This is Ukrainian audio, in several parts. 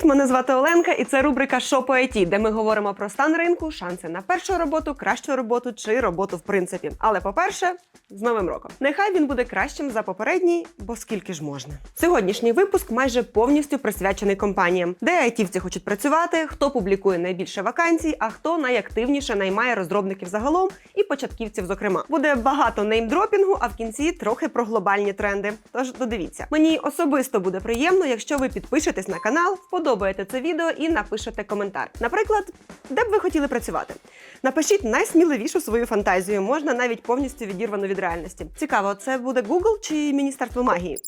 Привіт! Мене звати Оленка, і це рубрика «Що по IT», де ми говоримо про стан ринку, шанси на першу роботу, кращу роботу чи роботу в принципі. Але по-перше, з новим роком. Нехай він буде кращим за попередній, бо скільки ж можна. Сьогоднішній випуск майже повністю присвячений компаніям, де айтівці хочуть працювати, хто публікує найбільше вакансій, а хто найактивніше наймає розробників загалом і початківців. Зокрема, буде багато неймдропінгу, а в кінці трохи про глобальні тренди. Тож додивіться. Мені особисто буде приємно, якщо ви підпишетесь на канал, вподобаєте це відео і напишете коментар. Наприклад, де б ви хотіли працювати? Напишіть найсміливішу свою фантазію, можна навіть повністю відірвану від реальності. Цікаво, це буде Google чи Міністерство магії?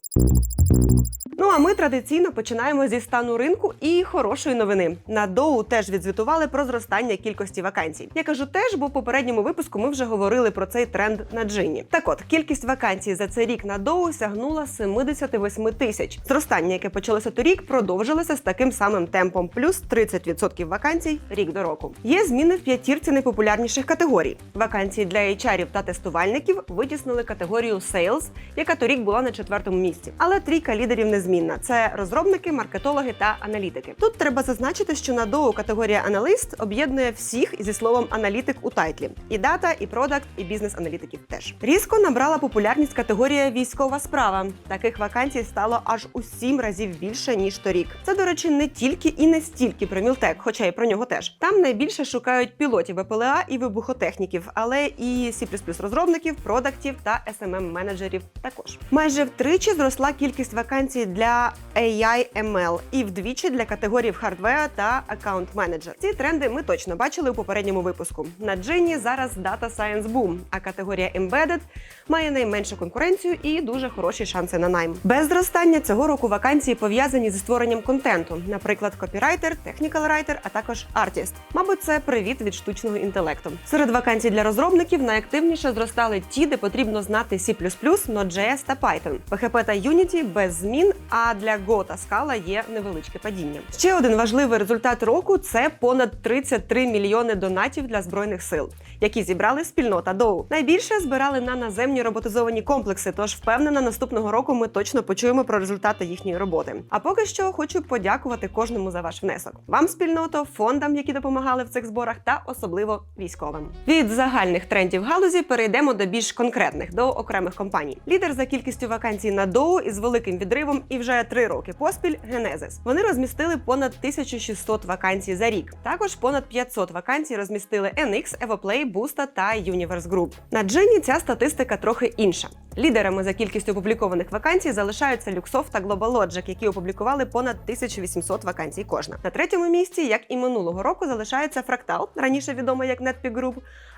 Ну а ми традиційно починаємо зі стану ринку і хорошої новини. На Доу теж відзвітували про зростання кількості вакансій. Я кажу теж, бо в попередньому випуску ми вже говорили про цей тренд на джині. Так от, кількість вакансій за цей рік на Доу сягнула 78 тисяч. Зростання, яке почалося торік, продовжилося з таким самим темпом, плюс 30% вакансій рік до року. Є зміни в п'ятірці найпопулярніших категорій. Вакансії для HR та тестувальників витіснили категорію Sales, яка торік була на четвертому місці. Але трійка лідерів незмінна: це розробники, маркетологи та аналітики. Тут треба зазначити, що на доу категорія аналіст об'єднує всіх зі словом аналітик у тайтлі: і дата, і продакт, і бізнес-аналітиків теж. Різко набрала популярність категорія військова справа. Таких вакансій стало аж у сім разів більше ніж торік. Це, до речі, не тільки і не стільки про Мілтек, хоча і про нього теж. Там найбільше шукають пілотів ВПЛА і вибухотехніків, але і C++ розробників, продактів та smm менеджерів також. Майже втричі зросла кількість вакансій для AI ML і вдвічі для категорій хардвера та аккаунт менеджер. Ці тренди ми точно бачили у попередньому випуску. На Джині зараз Data Science Boom, а категорія Embedded має найменшу конкуренцію і дуже хороші шанси на найм. Без зростання цього року вакансії пов'язані зі створенням контенту, наприклад, копірайтер, технікал райтер, а також артіст. Мабуть, це привіт від штучного інтелекту. Серед вакансій для розробників найактивніше зростали ті, де потрібно знати C++, Node.js та Python. PHP та Unity без змін, а для Go та Scala є невеличке падіння. Ще один важливий результат року це понад 33 мільйони донатів для збройних сил, які зібрали спільнота Доу. Найбільше збирали на наземні роботизовані комплекси. Тож впевнена, наступного року ми точно почуємо про результати їхньої роботи. А поки що хочу подякувати кожному за ваш внесок. Вам спільното, фондам, які допомагали в цих зборах, та особливо військовим. Від загальних трендів галузі перейдемо до більш конкретних до окремих компаній. Лідер за кількістю вакансій на Доу із великим відривом і вже три роки поспіль Genesis. Вони розмістили понад 1600 вакансій за рік. Також понад 500 вакансій розмістили NX, Evoplay, Busta та Universe Group. На Джині ця статистика трохи інша. Лідерами за кількістю опублікованих вакансій залишаються Luxoft та GlobalLogic, які опублікували понад 1800 вакансій кожна. На третьому місці, як і минулого року, залишається Fractal, раніше відомий як NetPeak Group,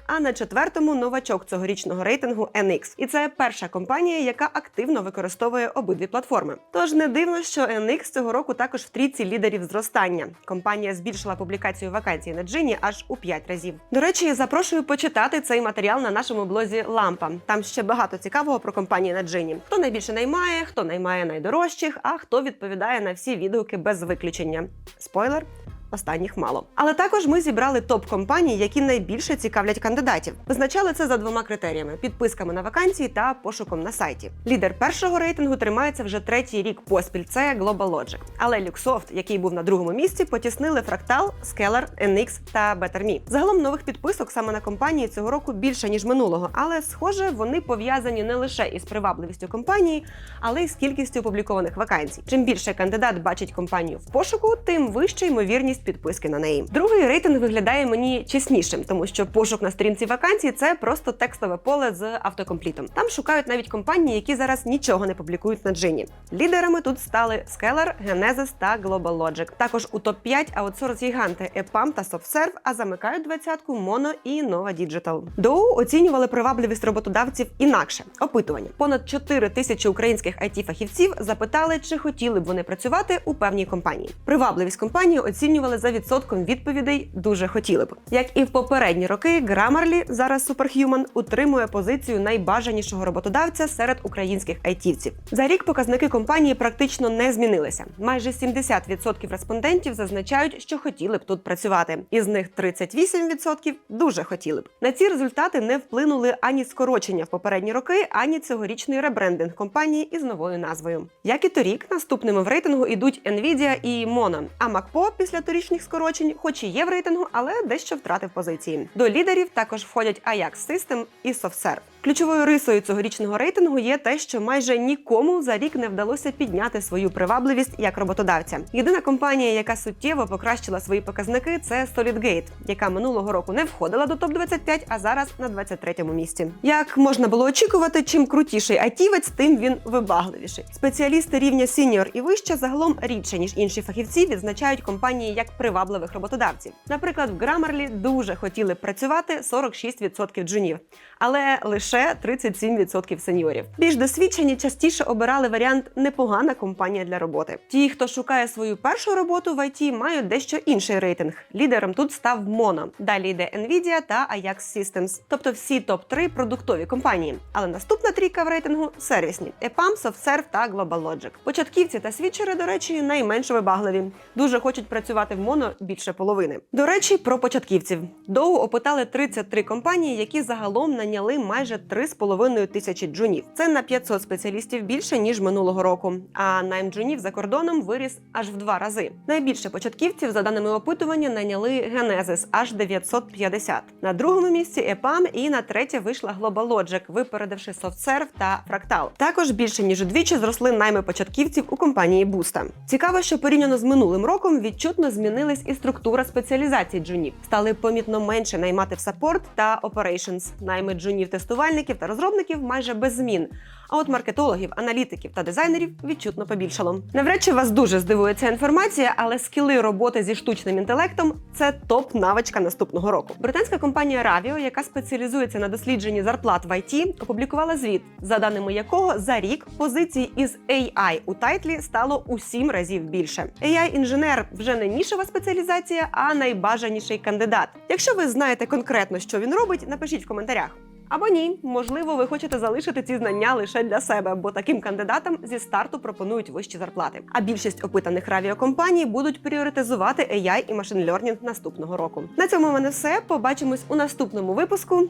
а на четвертому новачок цьогорічного рейтингу NX. І це перша компанія, яка активно використовує обидві платформи. Тож не дивно, що NX цього року також в трійці лідерів зростання. Компанія збільшила публікацію вакансій на Джині аж у 5 разів. До речі, запрошую почитати цей матеріал на нашому блозі Лампа. Там ще багато цікавого про компанії на Джині. Хто найбільше наймає, хто наймає найдорожчих, а хто відповідає на всі відгуки без виключення. Спойлер. Останніх мало. Але також ми зібрали топ компаній, які найбільше цікавлять кандидатів. Визначали це за двома критеріями: підписками на вакансії та пошуком на сайті. Лідер першого рейтингу тримається вже третій рік поспіль. Це GlobalLogic. Але Luxoft, який був на другому місці, потіснили Fractal, Scalar, NX та BetterMe. Загалом нових підписок саме на компанії цього року більше ніж минулого, але схоже, вони пов'язані не лише із привабливістю компанії, але й з кількістю опублікованих вакансій. Чим більше кандидат бачить компанію в пошуку, тим вища ймовірність підписки на неї. Другий рейтинг виглядає мені чеснішим, тому що пошук на сторінці вакансій це просто текстове поле з автокомплітом. Там шукають навіть компанії, які зараз нічого не публікують на джині. Лідерами тут стали Scalar, Genesis та GlobalLogic. Також у топ 5 аутсорс гіганти EPAM та SoftServe, а замикають двадцятку Mono і Nova Digital. Доу оцінювали привабливість роботодавців інакше. Опитування. Понад 4 тисячі українських it фахівців запитали, чи хотіли б вони працювати у певній компанії. Привабливість компанії оцінювали але за відсотком відповідей дуже хотіли б. Як і в попередні роки, Grammarly, зараз Superhuman, утримує позицію найбажанішого роботодавця серед українських айтівців. За рік показники компанії практично не змінилися. Майже 70% респондентів зазначають, що хотіли б тут працювати. Із них 38% дуже хотіли б. На ці результати не вплинули ані скорочення в попередні роки, ані цьогорічний ребрендинг компанії із новою назвою. Як і торік, наступними в рейтингу ідуть Nvidia і Mono. А MacPo після торічних скорочень, хоч і є в рейтингу, але дещо втратив позиції. До лідерів також входять Ajax System і SoftServe. Ключовою рисою цьогорічного рейтингу є те, що майже нікому за рік не вдалося підняти свою привабливість як роботодавця. Єдина компанія, яка суттєво покращила свої показники, це SolidGate, яка минулого року не входила до топ 25 а зараз на 23-му місці. Як можна було очікувати, чим крутіший айтівець, тим він вибагливіший. Спеціалісти рівня сіньор і вище загалом рідше ніж інші фахівці відзначають компанії як привабливих роботодавців. Наприклад, в Grammarly дуже хотіли працювати 46% джунів, але лише 37% сеньорів. Більш досвідчені частіше обирали варіант непогана компанія для роботи. Ті, хто шукає свою першу роботу в IT, мають дещо інший рейтинг. Лідером тут став Mono. Далі йде Nvidia та Ajax Systems, тобто всі топ-3 продуктові компанії. Але наступна трійка в рейтингу сервісні: EPAM, SoftServe та GlobalLogic. Початківці та свідчери, до речі, найменш вибагливі. Дуже хочуть працювати в Mono більше половини. До речі, про початківців. Доу опитали 33 компанії, які загалом наняли майже 3,5 тисячі джунів. Це на 500 спеціалістів більше ніж минулого року. А найм джунів за кордоном виріс аж в два рази. Найбільше початківців, за даними опитування, наняли Genesis – аж 950. На другому місці EPAM і на третє вийшла GlobalLogic, випередивши SoftServe та Fractal. Також більше ніж удвічі зросли найми початківців у компанії Boosta. Цікаво, що порівняно з минулим роком відчутно змінилась і структура спеціалізацій джунів. Стали помітно менше наймати в саппорт та operations. Найми джунів тестувальників та розробників майже без змін. А от маркетологів, аналітиків та дизайнерів відчутно побільшало. Навряд чи вас дуже здивує ця інформація, але скіли роботи зі штучним інтелектом це топ навичка наступного року. Британська компанія Ravio, яка спеціалізується на дослідженні зарплат в IT, опублікувала звіт, за даними якого за рік позицій із AI у тайтлі стало у сім разів більше. AI-інженер вже не нішова спеціалізація, а найбажаніший кандидат. Якщо ви знаєте конкретно, що він робить, напишіть в коментарях. Або ні, можливо, ви хочете залишити ці знання лише для себе, бо таким кандидатам зі старту пропонують вищі зарплати. А більшість опитаних равіокомпаній будуть пріоритизувати AI і машин learning наступного року. На цьому в мене все. Побачимось у наступному випуску.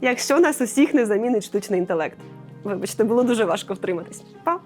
Якщо нас усіх не замінить штучний інтелект. Вибачте, було дуже важко втриматись. Па!